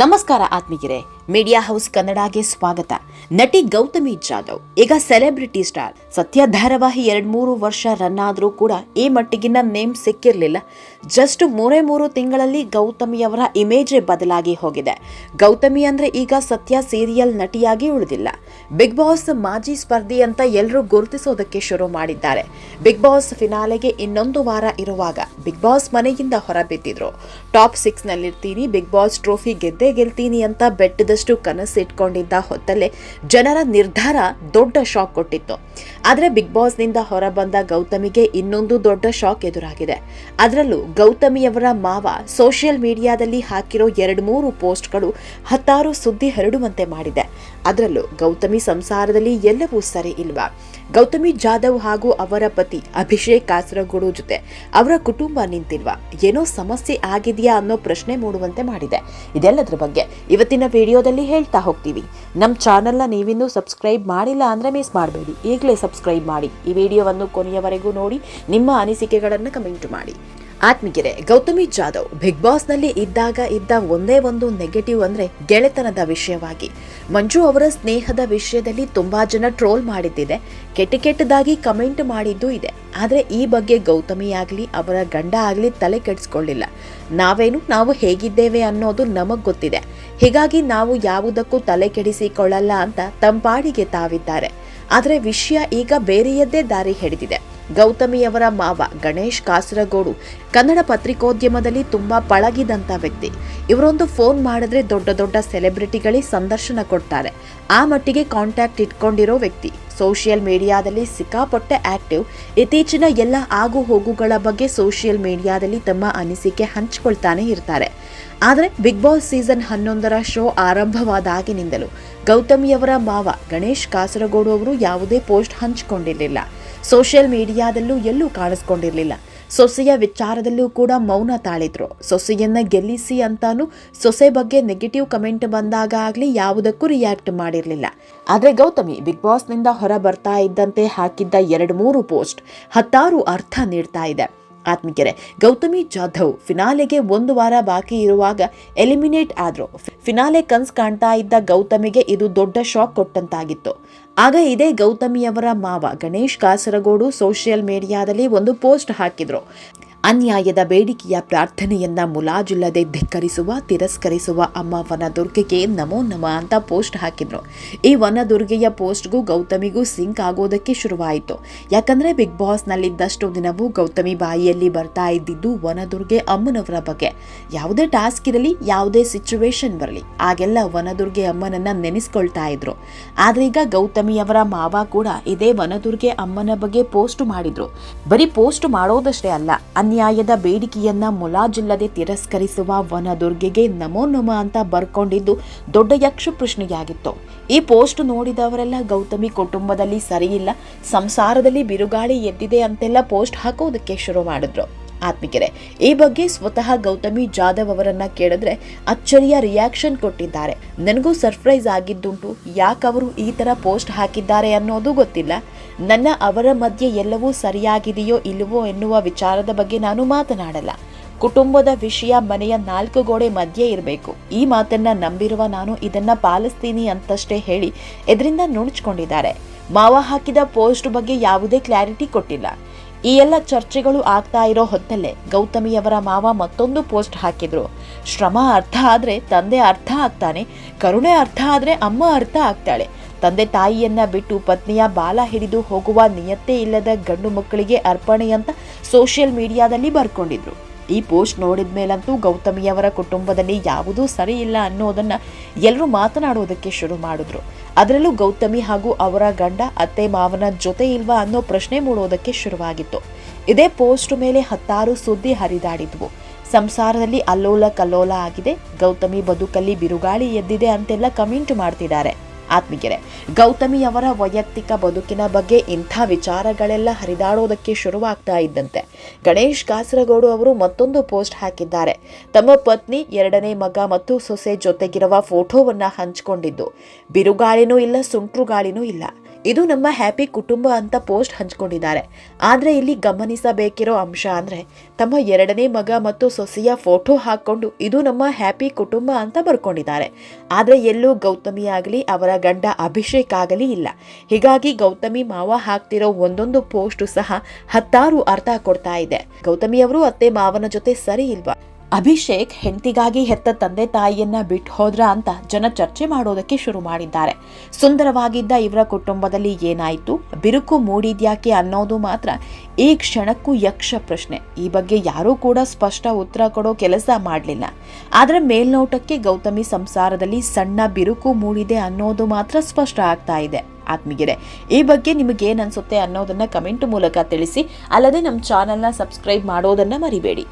ನಮಸ್ಕಾರ ಆತ್ಮೀಗಿರೆ media house ಕನ್ನಡಗೆ ಸ್ವಾಗತ. ನಟಿ ಗೌತಮಿ ಜಾಧವ್, ಈಗ ಸೆಲೆಬ್ರಿಟಿ ಸ್ಟಾರ್. ಸತ್ಯ ಧಾರಾವಾಹಿ ಎರಡ್ ಮೂರು ವರ್ಷ ರನ್ ಆದ್ರೂ ಕೂಡ ಈ ಮಟ್ಟಿಗಿನ ನೇಮ್ ಸಿಕ್ಕಿರಲಿಲ್ಲ. ಜಸ್ಟ್ ಮೂರೇ ಮೂರು ತಿಂಗಳಲ್ಲಿ ಗೌತಮಿಯವರ ಇಮೇಜೇ ಬದಲಾಗಿ ಹೋಗಿದೆ. ಗೌತಮಿ ಅಂದ್ರೆ ಈಗ ಸತ್ಯ ಸೀರಿಯಲ್ ನಟಿಯಾಗಿ ಉಳಿದಿಲ್ಲ. ಬಿಗ್ ಬಾಸ್ ಮಾಜಿ ಸ್ಪರ್ಧಿ ಅಂತ ಎಲ್ಲರೂ ಗುರುತಿಸೋದಕ್ಕೆ ಶುರು ಮಾಡಿದ್ದಾರೆ. ಬಿಗ್ ಬಾಸ್ ಫಿನಾಲೆಗೆ ಇನ್ನೊಂದು ವಾರ ಇರುವಾಗ ಬಿಗ್ ಬಾಸ್ ಮನೆಯಿಂದ ಹೊರಬಿದ್ದಿದ್ರು ಟಾಪ್ ಸಿಕ್ಸ್ ನಲ್ಲಿರ್ತೀನಿ, ಬಿಗ್ ಬಾಸ್ ಟ್ರೋಫಿ ಗೆದ್ದೇ ಗೆಲ್ತೀನಿ ಅಂತ ಬೆಟ್ಟದಷ್ಟು ಕನಸಿಟ್ಕೊಂಡಿದ್ದ ಹೊತ್ತಲ್ಲೇ ಜನರ ನಿರ್ಧಾರ ದೊಡ್ಡ ಶಾಕ್ ಕೊಟ್ಟಿತ್ತು. ಆದರೆ ಬಿಗ್ ಬಾಸ್ನಿಂದ ಹೊರಬಂದ ಗೌತಮಿಗೆ ಇನ್ನೊಂದು ದೊಡ್ಡ ಶಾಕ್ ಎದುರಾಗಿದೆ. ಅದರಲ್ಲೂ ಗೌತಮಿಯವರ ಮಾವ ಸೋಷಿಯಲ್ ಮೀಡಿಯಾದಲ್ಲಿ ಹಾಕಿರೋ ಎರಡು ಮೂರು ಪೋಸ್ಟ್ಗಳು ಹತ್ತಾರು ಸುದ್ದಿ ಹರಡುವಂತೆ ಮಾಡಿದೆ. ಅದರಲ್ಲೂ ಗೌತಮಿ ಸಂಸಾರದಲ್ಲಿ ಎಲ್ಲವೂ ಸರಿ ಇಲ್ವಾ? ಗೌತಮಿ ಜಾಧವ್ ಹಾಗೂ ಅವರ ಪತಿ ಅಭಿಷೇಕ್ ಕಾಸರಗೋಡು ಜೊತೆ ಅವರ ಕುಟುಂಬ ನಿಂತಿಲ್ವಾ? ಏನೋ ಸಮಸ್ಯೆ ಆಗಿದೆಯಾ ಅನ್ನೋ ಪ್ರಶ್ನೆ ಮೂಡುವಂತೆ ಮಾಡಿದೆ. ಇದೆಲ್ಲದರ ಬಗ್ಗೆ ಇವತ್ತಿನ ವಿಡಿಯೋದಲ್ಲಿ ಹೇಳ್ತಾ ಹೋಗ್ತೀವಿ. ನಮ್ಮ ಚಾನೆಲ್ನ ನೀವಿನ್ನೂ ಸಬ್ಸ್ಕ್ರೈಬ್ ಮಾಡಿಲ್ಲ ಅಂದರೆ ಮಿಸ್ ಮಾಡಬೇಡಿ. ಈಗಲೇ ಸಬ್ಸ್ಕ್ರೈಬ್ ಮಾಡಿ. ಈ ವಿಡಿಯೋವನ್ನು ಕೊನೆಯವರೆಗೂ ನೋಡಿ. ನಿಮ್ಮ ಅನಿಸಿಕೆಗಳನ್ನು ಕಮೆಂಟ್ ಮಾಡಿ. ಆತ್ಮೀಗೆರೆ ಗೌತಮಿ ಜಾಧವ್ ಬಿಗ್ ಬಾಸ್ನಲ್ಲಿ ಇದ್ದಾಗ ಇದ್ದ ಒಂದೇ ಒಂದು ನೆಗೆಟಿವ್ ಅಂದ್ರೆ ಗೆಳೆತನದ ವಿಷಯವಾಗಿ. ಮಂಜು ಅವರ ಸ್ನೇಹದ ವಿಷಯದಲ್ಲಿ ತುಂಬಾ ಜನ ಟ್ರೋಲ್ ಮಾಡಿದ್ದಿದೆ. ಕೆಟ್ಟ ಕೆಟ್ಟದಾಗಿ ಕಮೆಂಟ್ ಮಾಡಿದ್ದು ಇದೆ. ಆದರೆ ಈ ಬಗ್ಗೆ ಗೌತಮಿ ಆಗಲಿ, ಅವರ ಗಂಡ ಆಗಲಿ ತಲೆ ಕೆಡಿಸ್ಕೊಳ್ಳಿಲ್ಲ. ನಾವೇನು, ನಾವು ಹೇಗಿದ್ದೇವೆ ಅನ್ನೋದು ನಮಗ್ ಗೊತ್ತಿದೆ. ಹೀಗಾಗಿ ನಾವು ಯಾವುದಕ್ಕೂ ತಲೆ ಕೆಡಿಸಿಕೊಳ್ಳಲ್ಲ ಅಂತ ತಂಪಾಡಿಗೆ ತಾವಿದ್ದಾರೆ. ಆದರೆ ವಿಷಯ ಈಗ ಬೇರೆಯದ್ದೇ ದಾರಿ ಹಿಡಿದಿದೆ. ಗೌತಮಿಯವರ ಮಾವ ಗಣೇಶ್ ಕಾಸರಗೋಡು ಕನ್ನಡ ಪತ್ರಿಕೋದ್ಯಮದಲ್ಲಿ ತುಂಬಾ ಪಳಗಿದಂತ ವ್ಯಕ್ತಿ. ಇವರೊಂದು ಫೋನ್ ಮಾಡಿದ್ರೆ ದೊಡ್ಡ ದೊಡ್ಡ ಸೆಲೆಬ್ರಿಟಿಗಳಿಗೆ ಸಂದರ್ಶನ ಕೊಡ್ತಾರೆ. ಆ ಮಟ್ಟಿಗೆ ಕಾಂಟ್ಯಾಕ್ಟ್ ಇಟ್ಕೊಂಡಿರೋ ವ್ಯಕ್ತಿ. ಸೋಷಿಯಲ್ ಮೀಡಿಯಾದಲ್ಲಿ ಸಿಕ್ಕಾಪಟ್ಟೆ ಆಕ್ಟಿವ್. ಇತ್ತೀಚಿನ ಎಲ್ಲ ಆಗು ಹೋಗುಗಳ ಬಗ್ಗೆ ಸೋಷಿಯಲ್ ಮೀಡಿಯಾದಲ್ಲಿ ತಮ್ಮ ಅನಿಸಿಕೆ ಹಂಚಿಕೊಳ್ತಾನೆ ಇರ್ತಾರೆ. ಆದರೆ ಬಿಗ್ ಬಾಸ್ ಸೀಸನ್ ಹನ್ನೊಂದರ ಶೋ ಆರಂಭವಾದಾಗಿನಿಂದಲೂ ಗೌತಮಿಯವರ ಮಾವ ಗಣೇಶ್ ಕಾಸರಗೋಡು ಅವರು ಯಾವುದೇ ಪೋಸ್ಟ್ ಹಂಚಿಕೊಂಡಿರಲಿಲ್ಲ. ಸೋಷಿಯಲ್ ಮೀಡಿಯಾದಲ್ಲೂ ಎಲ್ಲೂ ಕಾಣಿಸ್ಕೊಂಡಿರಲಿಲ್ಲ. ಸೊಸೆಯ ವಿಚಾರದಲ್ಲೂ ಕೂಡ ಮೌನ ತಾಳಿದ್ರು. ಸೊಸೆಯನ್ನ ಗೆಲ್ಲಿಸಿ ಅಂತಾನು ಸೊಸೆ ಬಗ್ಗೆ ನೆಗೆಟಿವ್ ಕಮೆಂಟ್ ಬಂದಾಗ ಆಗಲಿ ಯಾವುದಕ್ಕೂ ರಿಯಾಕ್ಟ್ ಮಾಡಿರಲಿಲ್ಲ. ಆದರೆ ಗೌತಮಿ ಬಿಗ್ ಬಾಸ್ನಿಂದ ಹೊರ ಬರ್ತಾ ಇದ್ದಂತೆ ಹಾಕಿದ್ದ ಎರಡು ಮೂರು ಪೋಸ್ಟ್ ಹತ್ತಾರು ಅರ್ಥ ನೀಡ್ತಾ ಇದೆ. ಆತ್ಮಿಕರೆ, ಗೌತಮಿ ಜಾಧವ್ ಫಿನಾಲೆಗೆ ಒಂದು ವಾರ ಬಾಕಿ ಇರುವಾಗ ಎಲಿಮಿನೇಟ್ ಆದ್ರು. ಫಿನಾಲೆ ಕನ್ಸ್ ಕಾಣ್ತಾ ಇದ್ದ ಗೌತಮಿಗೆ ಇದು ದೊಡ್ಡ ಶಾಕ್ ಕೊಟ್ಟಂತಾಗಿತ್ತು. ಆಗ ಇದೇ ಗೌತಮಿಯವರ ಮಾವ ಗಣೇಶ್ ಕಾಸರಗೋಡು ಸೋಷಿಯಲ್ ಮೀಡಿಯಾದಲ್ಲಿ ಒಂದು ಪೋಸ್ಟ್ ಹಾಕಿದ್ರು. ಅನ್ಯಾಯದ ಬೇಡಿಕೆಯ ಪ್ರಾರ್ಥನೆಯನ್ನ ಮುಲಾಜಿಲ್ಲದೆ ಧಿಕ್ಕರಿಸುವ, ತಿರಸ್ಕರಿಸುವ ಅಮ್ಮ ವನದುರ್ಗೆಗೆ ನಮೋ ನಮ ಅಂತ ಪೋಸ್ಟ್ ಹಾಕಿದ್ರು. ಈ ವನದುರ್ಗೆಯ ಪೋಸ್ಟ್ಗೂ ಗೌತಮಿಗೂ ಸಿಂಕ್ ಆಗೋದಕ್ಕೆ ಶುರುವಾಯಿತು. ಯಾಕಂದ್ರೆ ಬಿಗ್ ಬಾಸ್ ಬಾಸ್ನಲ್ಲಿದ್ದಷ್ಟು ದಿನವೂ ಗೌತಮಿ ಬಾಯಿಯಲ್ಲಿ ಬರ್ತಾ ಇದ್ದಿದ್ದು ವನದುರ್ಗೆ ಅಮ್ಮನವರ ಬಗ್ಗೆ. ಯಾವುದೇ ಟಾಸ್ಕ್ ಇರಲಿ, ಯಾವುದೇ ಸಿಚುವೇಶನ್ ಬರಲಿ, ಆಗೆಲ್ಲ ವನದುರ್ಗೆ ಅಮ್ಮನನ್ನ ನೆನೆಸ್ಕೊಳ್ತಾ ಇದ್ರು. ಆದ್ರೆ ಈಗ ಗೌತಮಿಯವರ ಮಾವ ಕೂಡ ಇದೇ ವನದುರ್ಗೆ ಅಮ್ಮನ ಬಗ್ಗೆ ಪೋಸ್ಟ್ ಮಾಡಿದ್ರು. ಬರೀ ಪೋಸ್ಟ್ ಮಾಡೋದಷ್ಟೇ ಅಲ್ಲ ಅನ್ಯಾಯದ ಬೇಡಿಕೆಯನ್ನ ಮುಲಾಜಿಲ್ಲದೆ ತಿರಸ್ಕರಿಸುವ ವನದುರ್ಗೆಗೆ ನಮೋ ನಮ ಅಂತ ಬರ್ಕೊಂಡಿದ್ದು ದೊಡ್ಡ ಯಕ್ಷ ಪ್ರಶ್ನೆಯಾಗಿತ್ತು ಈ ಪೋಸ್ಟ್ ನೋಡಿದವರೆಲ್ಲ, ಗೌತಮಿ ಕುಟುಂಬದಲ್ಲಿ ಸರಿಯಿಲ್ಲ, ಸಂಸಾರದಲ್ಲಿ ಬಿರುಗಾಳಿ ಎದ್ದಿದೆ ಅಂತೆಲ್ಲ ಪೋಸ್ಟ್ ಹಾಕೋದಕ್ಕೆ ಶುರು ಮಾಡಿದ್ರು. ಆತ್ಮಿಕರೆ. ಈ ಬಗ್ಗೆ ಸ್ವತಃ ಗೌತಮಿ ಜಾಧವ್ ಅವರನ್ನ ಕೇಳಿದ್ರೆ ಅಚ್ಚರಿಯ ರಿಯಾಕ್ಷನ್ ಕೊಟ್ಟಿದ್ದಾರೆ. ನನಗೂ ಸರ್ಪ್ರೈಸ್ ಆಗಿದ್ದುಂಟು. ಯಾಕೆ ಅವರು ಈ ತರ ಪೋಸ್ಟ್ ಹಾಕಿದ್ದಾರೆ ಅನ್ನೋದು ಗೊತ್ತಿಲ್ಲ. ನನ್ನ ಅವರ ಮಧ್ಯೆ ಎಲ್ಲವೂ ಸರಿಯಾಗಿದೆಯೋ ಇಲ್ಲವೋ ಎನ್ನುವ ವಿಚಾರದ ಬಗ್ಗೆ ನಾನು ಮಾತನಾಡಲ್ಲ. ಕುಟುಂಬದ ವಿಷಯ ಮನೆಯ ನಾಲ್ಕು ಗೋಡೆ ಮಧ್ಯೆ ಇರಬೇಕು. ಈ ಮಾತನ್ನ ನಂಬಿರುವ ನಾನು ಇದನ್ನ ಪಾಲಿಸ್ತೀನಿ ಅಂತಷ್ಟೇ ಹೇಳಿ ಇದರಿಂದ ನುಣುಚ್ಕೊಂಡಿದ್ದಾರೆ. ಮಾವ ಹಾಕಿದ ಪೋಸ್ಟ್ ಬಗ್ಗೆ ಯಾವುದೇ ಕ್ಲಾರಿಟಿ ಕೊಟ್ಟಿಲ್ಲ. ಈ ಎಲ್ಲ ಚರ್ಚೆಗಳು ಆಗ್ತಾ ಇರೋ ಹೊತ್ತಲ್ಲೇ ಗೌತಮಿಯವರ ಮಾವ ಮತ್ತೊಂದು ಪೋಸ್ಟ್ ಹಾಕಿದ್ರು. ಶ್ರಮ ಅರ್ಥ ಆದ್ರೆ ತಂದೆ ಅರ್ಥ ಆಗ್ತಾನೆ, ಕರುಣೆ ಅರ್ಥ ಆದ್ರೆ ಅಮ್ಮ ಅರ್ಥ ಆಗ್ತಾಳೆ. ತಂದೆ ತಾಯಿಯನ್ನ ಬಿಟ್ಟು ಪತ್ನಿಯ ಬಾಲ ಹಿಡಿದು ಹೋಗುವ ನಿಯತ್ತೇ ಇಲ್ಲದ ಗಂಡು ಮಕ್ಕಳಿಗೆ ಅರ್ಪಣೆ ಅಂತ ಸೋಷಿಯಲ್ ಮೀಡಿಯಾದಲ್ಲಿ ಬರ್ಕೊಂಡಿದ್ರು. ಈ ಪೋಸ್ಟ್ ನೋಡಿದ ಮೇಲಂತೂ ಗೌತಮಿಯವರ ಕುಟುಂಬದಲ್ಲಿ ಯಾವುದೂ ಸರಿ ಇಲ್ಲ ಅನ್ನೋದನ್ನು ಎಲ್ಲರೂ ಮಾತನಾಡೋದಕ್ಕೆ ಶುರು ಮಾಡಿದ್ರು. ಅದರಲ್ಲೂ ಗೌತಮಿ ಹಾಗೂ ಅವರ ಗಂಡ ಅತ್ತೆ ಮಾವನ ಜೊತೆ ಇಲ್ವಾ ಅನ್ನೋ ಪ್ರಶ್ನೆ ಮೂಡೋದಕ್ಕೆ ಶುರುವಾಗಿತ್ತು. ಇದೇ ಪೋಸ್ಟ್ ಮೇಲೆ ಹತ್ತಾರು ಸುದ್ದಿ ಹರಿದಾಡಿದ್ವು. ಸಂಸಾರದಲ್ಲಿ ಅಲ್ಲೋಲ ಕಲ್ಲೋಲ ಆಗಿದೆ. ಗೌತಮಿ ಬದುಕಲ್ಲಿ ಬಿರುಗಾಳಿ ಎದ್ದಿದೆ ಅಂತೆಲ್ಲ ಕಮೆಂಟ್ ಮಾಡ್ತಿದ್ದಾರೆ. ಆತ್ಮೀಗೆರೆ ಗೌತಮಿ ಅವರ ವೈಯಕ್ತಿಕ ಬದುಕಿನ ಬಗ್ಗೆ ಇಂಥ ವಿಚಾರಗಳೆಲ್ಲ ಹರಿದಾಡೋದಕ್ಕೆ ಶುರುವಾಗ್ತಾ ಇದ್ದಂತೆ. ಗಣೇಶ್ ಕಾಸರಗೋಡು ಅವರು ಮತ್ತೊಂದು ಪೋಸ್ಟ್ ಹಾಕಿದ್ದಾರೆ. ತಮ್ಮ ಪತ್ನಿ, ಎರಡನೇ ಮಗ ಮತ್ತು ಸೊಸೆ ಜೊತೆಗಿರುವ ಫೋಟೋವನ್ನು ಹಂಚಿಕೊಂಡಿದ್ದು. ಬಿರುಗಾಳಿನೂ ಇಲ್ಲ, ಸುಂಟ್ರುಗಾಳಿನೂ ಇಲ್ಲ. ಇದು ನಮ್ಮ ಹ್ಯಾಪಿ ಕುಟುಂಬ ಅಂತ ಪೋಸ್ಟ್ ಹಂಚ್ಕೊಂಡಿದ್ದಾರೆ. ಆದರೆ ಇಲ್ಲಿ ಗಮನಿಸಬೇಕಿರೋ ಅಂಶ ಅಂದರೆ ತಮ್ಮ ಎರಡನೇ ಮಗ ಮತ್ತು ಸೊಸೆಯ ಫೋಟೋ ಹಾಕ್ಕೊಂಡು ಇದು ನಮ್ಮ ಹ್ಯಾಪಿ ಕುಟುಂಬ ಅಂತ ಬರ್ಕೊಂಡಿದ್ದಾರೆ. ಆದರೆ ಎಲ್ಲೂ ಗೌತಮಿ ಆಗಲಿ, ಅವರ ಗಂಡ ಅಭಿಷೇಕ್ ಆಗಲಿ ಇಲ್ಲ. ಹೀಗಾಗಿ ಗೌತಮಿ ಮಾವ ಹಾಕ್ತಿರೋ ಒಂದೊಂದು ಪೋಸ್ಟ್ ಸಹ ಹತ್ತಾರು ಅರ್ಥ ಕೊಡ್ತಾ ಇದೆ. ಗೌತಮಿ ಅವರು ಅತ್ತೆ ಮಾವನ ಜೊತೆ ಸರಿ ಇಲ್ವಾ? ಅಭಿಷೇಕ್ ಹೆಂಡತಿಗಾಗಿ ಹೆತ್ತ ತಂದೆ ತಾಯಿಯನ್ನ ಬಿಟ್ಟು ಹೋದ್ರ ಅಂತ ಜನ ಚರ್ಚೆ ಮಾಡೋದಕ್ಕೆ ಶುರು ಮಾಡಿದ್ದಾರೆ. ಸುಂದರವಾಗಿದ್ದ ಇವರ ಕುಟುಂಬದಲ್ಲಿ ಏನಾಯ್ತು? ಬಿರುಕು ಮೂಡಿದ್ಯಾಕೆ ಅನ್ನೋದು ಮಾತ್ರ ಈ ಕ್ಷಣಕ್ಕೂ ಯಕ್ಷ ಪ್ರಶ್ನೆ. ಈ ಬಗ್ಗೆ ಯಾರೂ ಕೂಡ ಸ್ಪಷ್ಟ ಉತ್ತರ ಕೊಡೋ ಕೆಲಸ ಮಾಡಲಿಲ್ಲ. ಆದರೆ ಮೇಲ್ನೋಟಕ್ಕೆ ಗೌತಮಿ ಸಂಸಾರದಲ್ಲಿ ಸಣ್ಣ ಬಿರುಕು ಮೂಡಿದೆ ಅನ್ನೋದು ಮಾತ್ರ ಸ್ಪಷ್ಟ ಆಗ್ತಾ ಇದೆ. ಆತ್ಮೀಯರೇ, ಈ ಬಗ್ಗೆ ನಿಮಗೇನು ಅನ್ಸುತ್ತೆ ಅನ್ನೋದನ್ನ ಕಮೆಂಟ್ ಮೂಲಕ ತಿಳಿಸಿ, ಅಲ್ಲದೆ ನಮ್ಮ ಚಾನೆಲ್ನ ಸಬ್ಸ್ಕ್ರೈಬ್ ಮಾಡೋದನ್ನ ಮರಿಬೇಡಿ.